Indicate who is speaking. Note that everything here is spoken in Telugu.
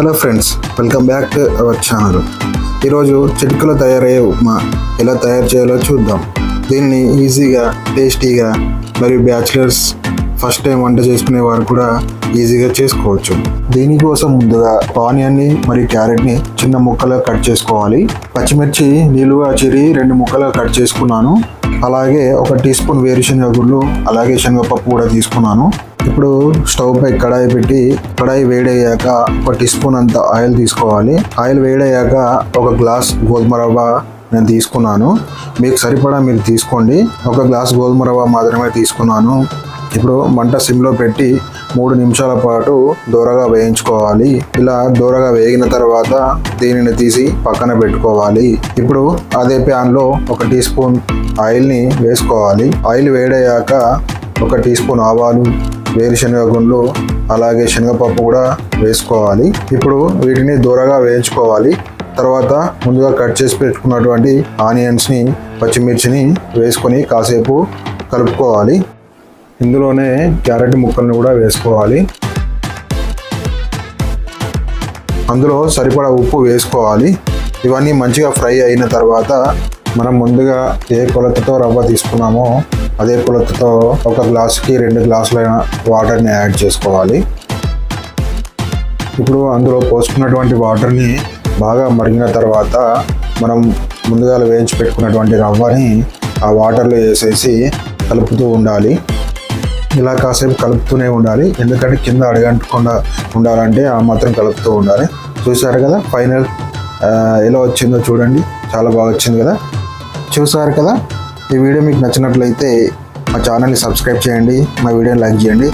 Speaker 1: Hello friends welcome back to our channel ఈరోజు చిటికలో తయారయ్యే ఉప్మా ఎలా తయారు చేయాలో చూద్దాం. దీన్ని ఈజీగా టేస్టీగా మరియు బ్యాచిలర్స్ ఫస్ట్ టైం వంట చేసుకునే వారు కూడా ఈజీగా చేసుకోవచ్చు. దీనికోసం ముందుగా ఆనియన్ని మరియు క్యారెట్ని చిన్న ముక్కలుగా కట్ చేసుకోవాలి. పచ్చిమిర్చి నిలువ చిరి రెండు ముక్కలుగా కట్ చేసుకున్నాను. అలాగే ఒక టీ స్పూన్ వేరుశనగ గుళ్ళు అలాగే శనగపప్పు కూడా తీసుకున్నాను. ఇప్పుడు స్టవ్ పై కడాయి పెట్టి కడాయి వేడయ్యాక ఒక టీ స్పూన్ అంత ఆయిల్ తీసుకోవాలి. ఆయిల్ వేడయ్యాక ఒక గ్లాస్ గోధుమ రవ్వ నేను తీసుకున్నాను. మీకు సరిపడా మీరు తీసుకోండి. ఒక గ్లాస్ గోధుమ రవ్వ మాత్రమే తీసుకున్నాను. ఇప్పుడు మంట సిమ్లో పెట్టి మూడు నిమిషాల పాటు దూరగా వేయించుకోవాలి. ఇలా దూరగా వేగిన తర్వాత దీనిని తీసి పక్కన పెట్టుకోవాలి. ఇప్పుడు అదే ప్యాన్లో ఒక టీ స్పూన్ ఆయిల్ని వేసుకోవాలి. ఆయిల్ వేడయ్యాక ఒక టీ స్పూన్ ఆవాలు వేరుశనగ గుండ్లు అలాగే శనగపప్పు కూడా వేసుకోవాలి. ఇప్పుడు వీటిని దూరగా వేయించుకోవాలి. తర్వాత ముందుగా కట్ చేసి పెట్టుకున్నటువంటి ఆనియన్స్ని పచ్చిమిర్చిని వేసుకొని కాసేపు కలుపుకోవాలి. ఇందులోనే క్యారెట్ ముక్కల్ని కూడా వేసుకోవాలి. అందులో సరిపడా ఉప్పు వేసుకోవాలి. ఇవన్నీ మంచిగా ఫ్రై అయిన తర్వాత మనం ముందుగా ఏ కొలతతో రవ్వ తీసుకున్నామో అదే కొలతతో ఒక గ్లాసుకి రెండు గ్లాసులైన వాటర్ని యాడ్ చేసుకోవాలి. ఇప్పుడు అందులో పోసుకున్నటువంటి వాటర్ని బాగా మరిగిన తర్వాత మనం ముందుగా వేయించి పెట్టుకున్నటువంటి రవ్వని ఆ వాటర్లో వేసేసి కలుపుతూ ఉండాలి. ఇలా కాసేపు కలుపుతూనే ఉండాలి. ఎందుకంటే కింద అడగంటకుండా ఉండాలంటే ఆ మాత్రం కలుపుతూ ఉండాలి. చూసారు కదా ఫైనల్ ఎలా వచ్చిందో చూడండి. చాలా బాగా వచ్చింది కదా. చూసారు కదా? ఈ వీడియో మీకు నచ్చినట్లయితే మా ఛానల్ని సబ్స్క్రైబ్ చేయండి మా వీడియోని లైక్ చేయండి.